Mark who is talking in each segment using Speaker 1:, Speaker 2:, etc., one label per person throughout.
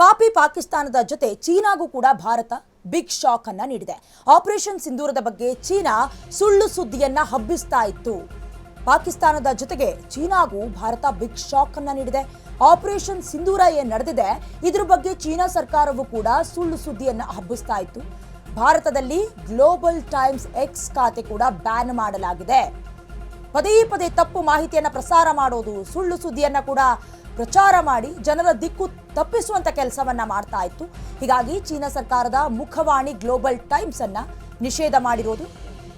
Speaker 1: ಪಾಪಿ ಪಾಕಿಸ್ತಾನದ ಜೊತೆ ಚೀನಾಗೂ ಕೂಡ ಭಾರತ ಬಿಗ್ ಶಾಕ್ ಅನ್ನ ನೀಡಿದೆ. ಆಪರೇಷನ್ ಸಿಂಧೂರದ ಬಗ್ಗೆ ಚೀನಾ ಸುಳ್ಳು ಸುದ್ದಿಯನ್ನ ಹಬ್ಬಿಸ್ತಾ ಇತ್ತು. ಪಾಕಿಸ್ತಾನದ ಜೊತೆಗೆ ಚೀನಾಗೂ ಭಾರತ ಬಿಗ್ ಶಾಕ್ ಅನ್ನ ನೀಡಿದೆ. ಆಪರೇಷನ್ ಸಿಂಧೂರ ಏನ್ ನಡೆದಿದೆ, ಇದ್ರ ಬಗ್ಗೆ ಚೀನಾ ಸರ್ಕಾರವು ಕೂಡ ಸುಳ್ಳು ಸುದ್ದಿಯನ್ನ ಹಬ್ಬಿಸ್ತಾ ಇತ್ತು. ಭಾರತದಲ್ಲಿ ಗ್ಲೋಬಲ್ ಟೈಮ್ಸ್ ಎಕ್ಸ್ ಖಾತೆ ಕೂಡ ಬ್ಯಾನ್ ಮಾಡಲಾಗಿದೆ. ಪದೇ ಪದೇ ತಪ್ಪು ಮಾಹಿತಿಯನ್ನ ಪ್ರಸಾರ ಮಾಡೋದು ಸುಳ್ಳು ಸುದ್ದಿಯನ್ನ ಕೂಡ ಪ್ರಚಾರ ಮಾಡಿ ಜನರ ದಿಕ್ಕು ತಪ್ಪಿಸುವಂತ ಕೆಲಸವನ್ನ ಮಾಡ್ತಾ ಇತ್ತು. ಹೀಗಾಗಿ ಚೀನಾ ಸರ್ಕಾರದ ಮುಖವಾಣಿ ಗ್ಲೋಬಲ್ ಟೈಮ್ಸ್ ಅನ್ನ ನಿಷೇಧ ಮಾಡಿರೋದು.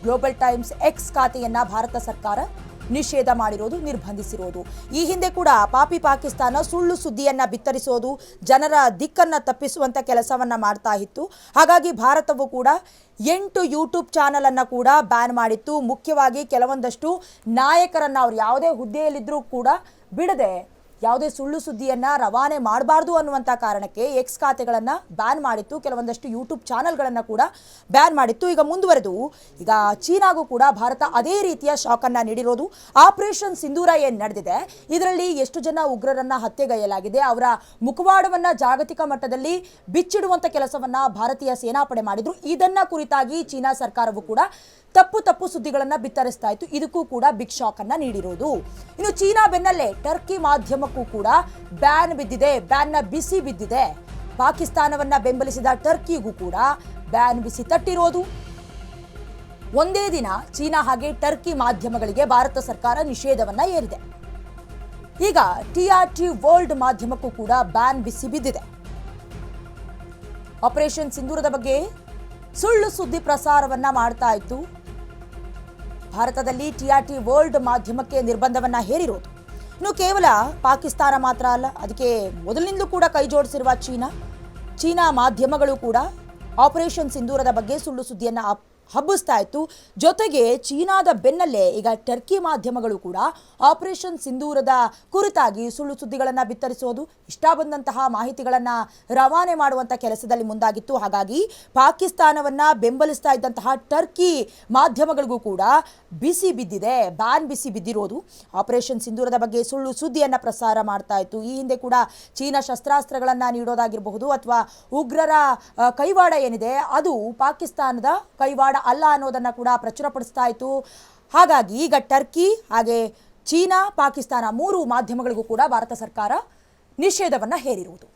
Speaker 1: ಗ್ಲೋಬಲ್ ಟೈಮ್ಸ್ ಎಕ್ಸ್ ಖಾತೆಯನ್ನ ಭಾರತ ಸರ್ಕಾರ ನಿಷೇಧ ಮಾಡಿರೋದು, ನಿರ್ಬಂಧಿಸಿರೋದು. ಈ ಹಿಂದೆ ಕೂಡ ಪಾಪಿ ಪಾಕಿಸ್ತಾನ ಸುಳ್ಳು ಸುದ್ದಿಯನ್ನ ಬಿತ್ತರಿಸೋದು, ಜನರ ದಿಕ್ಕನ್ನ ತಪ್ಪಿಸುವಂತ ಕೆಲಸವನ್ನ ಮಾಡ್ತಾ ಇತ್ತು. ಹಾಗಾಗಿ ಭಾರತವು ಕೂಡ ಎಂಟು ಯೂಟ್ಯೂಬ್ ಚಾನಲ್ ಅನ್ನ ಕೂಡ ಬ್ಯಾನ್ ಮಾಡಿತ್ತು. ಮುಖ್ಯವಾಗಿ ಕೆಲವೊಂದಷ್ಟು ನಾಯಕರನ್ನ ಅವ್ರು ಯಾವುದೇ ಹುದ್ದೆಯಲ್ಲಿದ್ದರೂ ಕೂಡ ಬಿಡದೆ ಯಾವುದೇ ಸುಳ್ಳು ಸುದ್ದಿಯನ್ನ ರವಾನೆ ಮಾಡಬಾರ್ದು ಅನ್ನುವಂಥ ಕಾರಣಕ್ಕೆ ಎಕ್ಸ್ ಖಾತೆಗಳನ್ನು ಬ್ಯಾನ್ ಮಾಡಿತ್ತು. ಕೆಲವೊಂದಷ್ಟು ಯೂಟ್ಯೂಬ್ ಚಾನೆಲ್ಗಳನ್ನು ಕೂಡ ಬ್ಯಾನ್ ಮಾಡಿತ್ತು. ಈಗ ಮುಂದುವರೆದು, ಈಗ ಚೀನಾಗೂ ಕೂಡ ಭಾರತ ಅದೇ ರೀತಿಯ ಶಾಕನ್ನು ನೀಡಿರೋದು. ಆಪರೇಷನ್ ಸಿಂಧೂರ ಏನು ನಡೆದಿದೆ? ಇದರಲ್ಲಿ ಎಷ್ಟು ಜನ ಉಗ್ರರನ್ನ ಹತ್ಯೆಗೈಯಲಾಗಿದೆ? ಅವರ ಮುಖವಾಡವನ್ನ ಜಾಗತಿಕ ಮಟ್ಟದಲ್ಲಿ ಬಿಚ್ಚಿಡುವಂಥ ಕೆಲಸವನ್ನ ಭಾರತೀಯ ಸೇನಾಪಡೆ ಮಾಡಿದ್ರು. ಇದನ್ನ ಕುರಿತಾಗಿ ಚೀನಾ ಸರ್ಕಾರವು ಕೂಡ ತಪ್ಪು ತಪ್ಪು ಸುದ್ದಿಗಳನ್ನ ಬಿತ್ತರಿಸ್ತಾ ಇತ್ತು. ಇದಕ್ಕೂ ಕೂಡ ಬಿಗ್ ಶಾಕ್ ಅನ್ನ ನೀಡಿರೋದು. ಇನ್ನು ಚೀನಾ ಬೆನ್ನಲ್ಲೇ ಟರ್ಕಿ ಮಾಧ್ಯಮಕ್ಕೂ ಕೂಡ ಬ್ಯಾನ್ ಬಿದ್ದಿದೆ ಬ್ಯಾನ್ನ ಬಿಸಿ ಬಿದ್ದಿದೆ. ಪಾಕಿಸ್ತಾನವನ್ನ ಬೆಂಬಲಿಸಿದ ಟರ್ಕಿಗೂ ಕೂಡ ಬ್ಯಾನ್ ಬಿಸಿ ತಟ್ಟಿರೋದು. ಒಂದೇ ದಿನ ಚೀನಾ ಹಾಗೆ ಟರ್ಕಿ ಮಾಧ್ಯಮಗಳಿಗೆ ಭಾರತ ಸರ್ಕಾರ ನಿಷೇಧವನ್ನ ಏರಿದೆ. ಈಗ ಟಿಆರ್ಟಿ ವರ್ಲ್ಡ್ ಮಾಧ್ಯಮಕ್ಕೂ ಕೂಡ ಬ್ಯಾನ್ ಬಿಸಿ ಬಿದ್ದಿದೆ. ಆಪರೇಷನ್ ಸಿಂಧೂರದ ಬಗ್ಗೆ ಸುಳ್ಳು ಸುದ್ದಿ ಪ್ರಸಾರವನ್ನ ಮಾಡ್ತಾ ಇತ್ತು ಭಾರತದಲ್ಲಿ ಟಿಆರ್ಟಿ ವರ್ಲ್ಡ್ ಮಾಧ್ಯಮಕ್ಕೆ ನಿರ್ಬಂಧವನ್ನ ಹೇರಿರೋದು. ಇನ್ನು ಕೇವಲ ಪಾಕಿಸ್ತಾನ ಮಾತ್ರ ಅಲ್ಲ, ಅದಕ್ಕೆ ಮೊದಲಿನಿಂದಲೂ ಕೂಡ ಕೈ ಜೋಡಿಸಿರುವ ಚೀನಾ ಚೀನಾ ಮಾಧ್ಯಮಗಳು ಕೂಡ ಆಪರೇಷನ್ ಸಿಂಧೂರದ ಬಗ್ಗೆ ಸುಳ್ಳು ಸುದ್ದಿಯನ್ನು ಹಬ್ಬಿಸ್ತಾ ಇತ್ತು ಜೊತೆಗೆ ಚೀನಾದ ಬೆನ್ನಲ್ಲೇ ಈಗ ಟರ್ಕಿ ಮಾಧ್ಯಮಗಳು ಕೂಡ ಆಪರೇಷನ್ ಸಿಂಧೂರದ ಕುರಿತಾಗಿ ಸುಳ್ಳು ಸುದ್ದಿಗಳನ್ನು ಬಿತ್ತರಿಸೋದು ಇಷ್ಟ ಬಂದಂತಹ ಮಾಹಿತಿಗಳನ್ನು ರವಾನೆ ಮಾಡುವಂಥ ಕೆಲಸದಲ್ಲಿ ಮುಂದಾಗಿತ್ತು. ಹಾಗಾಗಿ ಪಾಕಿಸ್ತಾನವನ್ನ ಬೆಂಬಲಿಸ್ತಾ ಇದ್ದಂತಹ ಟರ್ಕಿ ಮಾಧ್ಯಮಗಳಿಗೂ ಕೂಡ ಬಿಸಿ ಬಿದ್ದಿದೆ, ಬ್ಯಾನ್ ಬಿಸಿ ಬಿದ್ದಿರೋದು. ಆಪರೇಷನ್ ಸಿಂಧೂರದ ಬಗ್ಗೆ ಸುಳ್ಳು ಸುದ್ದಿಯನ್ನು ಪ್ರಸಾರ ಮಾಡ್ತಾ ಇತ್ತು. ಈ ಹಿಂದೆ ಕೂಡ ಚೀನಾ ಶಸ್ತ್ರಾಸ್ತ್ರಗಳನ್ನು ನೀಡೋದಾಗಿರಬಹುದು ಅಥವಾ ಉಗ್ರರ ಕೈವಾಡ ಏನಿದೆ, ಅದು ಪಾಕಿಸ್ತಾನದ ಕೈವಾಡ ಅಲ್ಲ ಅನ್ನೋದನ್ನು ಕೂಡ ಪ್ರಚುರಪಡಿಸ್ತಾ ಇತ್ತು. ಹಾಗಾಗಿ ಈಗ ಟರ್ಕಿ, ಹಾಗೆ ಚೀನಾ, ಪಾಕಿಸ್ತಾನ ಮೂರು ಮಾಧ್ಯಮಗಳಿಗೂ ಕೂಡ ಭಾರತ ಸರ್ಕಾರ ನಿಷೇಧವನ್ನು ಹೇರಿರುವುದು.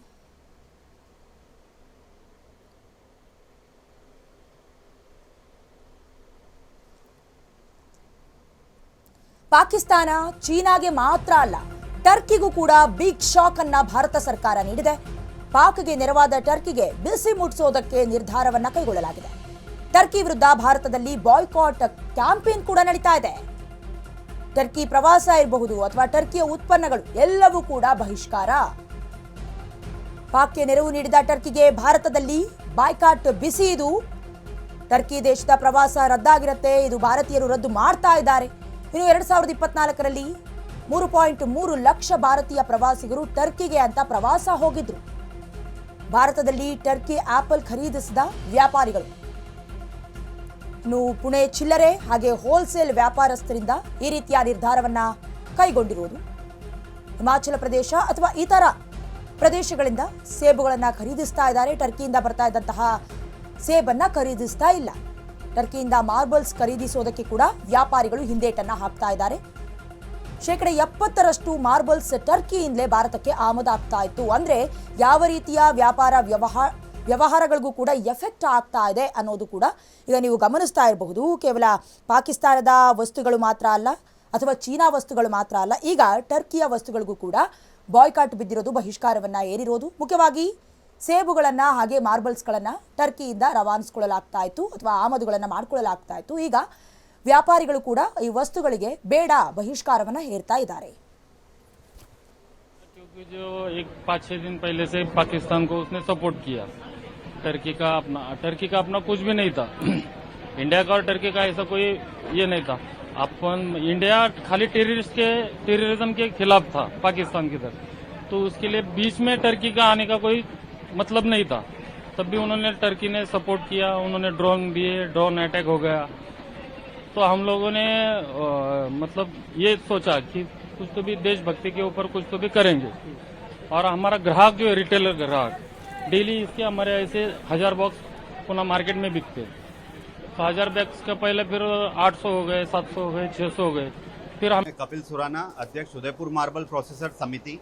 Speaker 1: ಪಾಕಿಸ್ತಾನ ಚೀನಾಗೆ ಮಾತ್ರ ಅಲ್ಲ, ಟರ್ಕಿಗೂ ಕೂಡ ಬಿಗ್ ಶಾಕ್ ಅನ್ನ ಭಾರತ ಸರ್ಕಾರ ನೀಡಿದೆ. ಪಾಕ್ಗೆ ನೆರವಾದ ಟರ್ಕಿಗೆ ಬಿಸಿ ಮುಟ್ಟಿಸೋದಕ್ಕೆ ನಿರ್ಧಾರವನ್ನ ಕೈಗೊಳ್ಳಲಾಗಿದೆ. ಟರ್ಕಿ ವಿರುದ್ಧ ಭಾರತದಲ್ಲಿ ಬಾಯ್ಕಾಟ್ ಕ್ಯಾಂಪೇನ್ ಕೂಡ ನಡೀತಾ ಇದೆ. ಟರ್ಕಿ ಪ್ರವಾಸ ಇರಬಹುದು ಅಥವಾ ಟರ್ಕಿಯ ಉತ್ಪನ್ನಗಳು ಎಲ್ಲವೂ ಕೂಡ ಬಹಿಷ್ಕಾರ. ಪಾಕ್ಗೆ ನೆರವು ನೀಡಿದ ಟರ್ಕಿಗೆ ಭಾರತದಲ್ಲಿ ಬಾಯ್ಕಾಟ್ ಬಿಸಿ ಇದು. ಟರ್ಕಿ ದೇಶದ ಪ್ರವಾಸ ರದ್ದಾಗಿರುತ್ತೆ. ಇದು ಭಾರತೀಯರು ರದ್ದು ಮಾಡ್ತಾ ಇದ್ದಾರೆ. ಇನ್ನು ಎರಡ್ ಸಾವಿರದ ಇಪ್ಪತ್ನಾಲ್ಕರಲ್ಲಿ ಮೂರು ಪಾಯಿಂಟ್ ಮೂರು ಲಕ್ಷ ಭಾರತೀಯ ಪ್ರವಾಸಿಗರು ಟರ್ಕಿಗೆ ಅಂತ ಪ್ರವಾಸ ಹೋಗಿದ್ರು. ಭಾರತದಲ್ಲಿ ಟರ್ಕಿ ಆಪಲ್ ಖರೀದಿಸಿದ ವ್ಯಾಪಾರಿಗಳು. ಇನ್ನು ಪುಣೆ ಚಿಲ್ಲರೆ ಹಾಗೆ ಹೋಲ್ಸೇಲ್ ವ್ಯಾಪಾರಸ್ಥರಿಂದ ಈ ರೀತಿಯ ನಿರ್ಧಾರವನ್ನ ಕೈಗೊಂಡಿರುವುದು. ಹಿಮಾಚಲ ಪ್ರದೇಶ ಅಥವಾ ಇತರ ಪ್ರದೇಶಗಳಿಂದ ಸೇಬುಗಳನ್ನು ಖರೀದಿಸ್ತಾ ಇದ್ದಾರೆ. ಟರ್ಕಿಯಿಂದ ಬರ್ತಾ ಇದ್ದಂತಹ ಸೇಬನ್ನ ಖರೀದಿಸ್ತಾ ಇಲ್ಲ. ಟರ್ಕಿಯಿಂದ ಮಾರ್ಬಲ್ಸ್ ಖರೀದಿಸೋದಕ್ಕೆ ಕೂಡ ವ್ಯಾಪಾರಿಗಳು ಹಿಂದೇಟನ್ನ ಹಾಕ್ತಾ ಇದ್ದಾರೆ. ಶೇಕಡ ಎಪ್ಪತ್ತರಷ್ಟು ಮಾರ್ಬಲ್ಸ್ ಟರ್ಕಿಯಿಂದಲೇ ಭಾರತಕ್ಕೆ ಆಮದಾಗ್ತಾ ಇತ್ತು. ಅಂದ್ರೆ ಯಾವ ರೀತಿಯ ವ್ಯಾಪಾರ ವ್ಯವಹಾರ ವ್ಯವಹಾರಗಳಿಗೂ ಕೂಡ ಎಫೆಕ್ಟ್ ಆಗ್ತಾ ಇದೆ ಅನ್ನೋದು ಕೂಡ ಈಗ ನೀವು ಗಮನಿಸ್ತಾ ಇರಬಹುದು ಕೇವಲ ಪಾಕಿಸ್ತಾನದ ವಸ್ತುಗಳು ಮಾತ್ರ ಅಲ್ಲ ಅಥವಾ ಚೀನಾ ವಸ್ತುಗಳು ಮಾತ್ರ ಅಲ್ಲ ಈಗ ಟರ್ಕಿಯ ವಸ್ತುಗಳಿಗೂ ಕೂಡ ಬಾಯ್ಕಾಟ್ ಬಿದ್ದಿರೋದು ಬಹಿಷ್ಕಾರವನ್ನ ಏರಿರೋದು ಮುಖ್ಯವಾಗಿ ಸೇಬುಗಳನ್ನು ಹಾಗೆ ಮಾರ್ಬಲ್ಸ್ಗಳನ್ನು ಟರ್ಕಿಯಿಂದ ರವಾನಿಸ್ಕೊಳ್ಳಲಾಗ್ತಾ ಇತ್ತು ಅಥವಾ ಆಮದುಗಳನ್ನು ಮಾಡ್ಕೊಳ್ಳಲಾಗ್ತಾ ಇತ್ತು ಈಗ ವ್ಯಾಪಾರಿಗಳು ಕೂಡ ಈ ವಸ್ತುಗಳಿಗೆ ಬೇಡ ಬಹಿಷ್ಕಾರವನ್ನ ಹೇರ್ತಾ ಇದ್ದಾರೆ
Speaker 2: क्योंकि जो एक पाँच छह दिन पहले से पाकिस्तान को उसने सपोर्ट किया टर्की का अपना टर्की का अपना कुछ भी नहीं था। इंडिया का और टर्की का ऐसा कोई ये नहीं था। अपन इंडिया खाली टेररिस्ट के टेररिज्म के खिलाफ था पाकिस्तान की तरफ़। तो उसके लिए बीच में टर्की का आने का कोई मतलब नहीं था। तब भी उन्होंने टर्की ने सपोर्ट किया उन्होंने ड्रोन दिए ड्रोन अटैक हो गया। तो हम लोगों ने अ, मतलब ये सोचा कि कुछ तो भी देशभक्ति के ऊपर कुछ तो भी करेंगे। और हमारा ग्राहक जो है रिटेलर ग्राहक डेली इसके हमारे ऐसे हज़ार बॉक्स पुनः मार्केट में बिकते। तो हज़ार बैग्स का पहले फिर 800 हो गए 700 हो गए 600 हो गए। फिर हम
Speaker 3: कपिल सुराना, अध्यक्ष उदयपुर मार्बल प्रोसेसर समिति।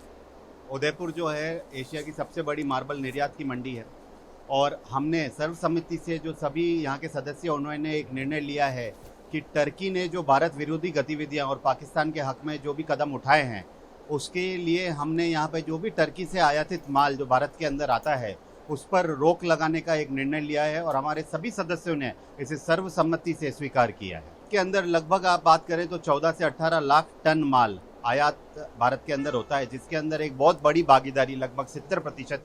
Speaker 3: उदयपुर जो है, एशिया की सबसे बड़ी मार्बल निर्यात की मंडी है। और हमने सर्वसम्मति से जो सभी यहाँ के सदस्य उन्होंने एक निर्णय लिया है कि टर्की ने जो भारत विरोधी गतिविधियाँ और पाकिस्तान के हक में जो भी कदम उठाए हैं उसके लिए हमने यहाँ पे जो भी टर्की से आयातित माल जो भारत के अंदर आता है, उस पर रोक लगाने का एक निर्णय लिया है और हमारे सभी सदस्यों ने इसे सर्वसम्मति से स्वीकार किया है। के अंदर लगभग आप बात करें तो 14 से 18 लाख टन माल आयात भारत के अंदर होता है, जिसके अंदर एक बहुत बड़ी भागीदारी, लगभग 70 प्रतिशत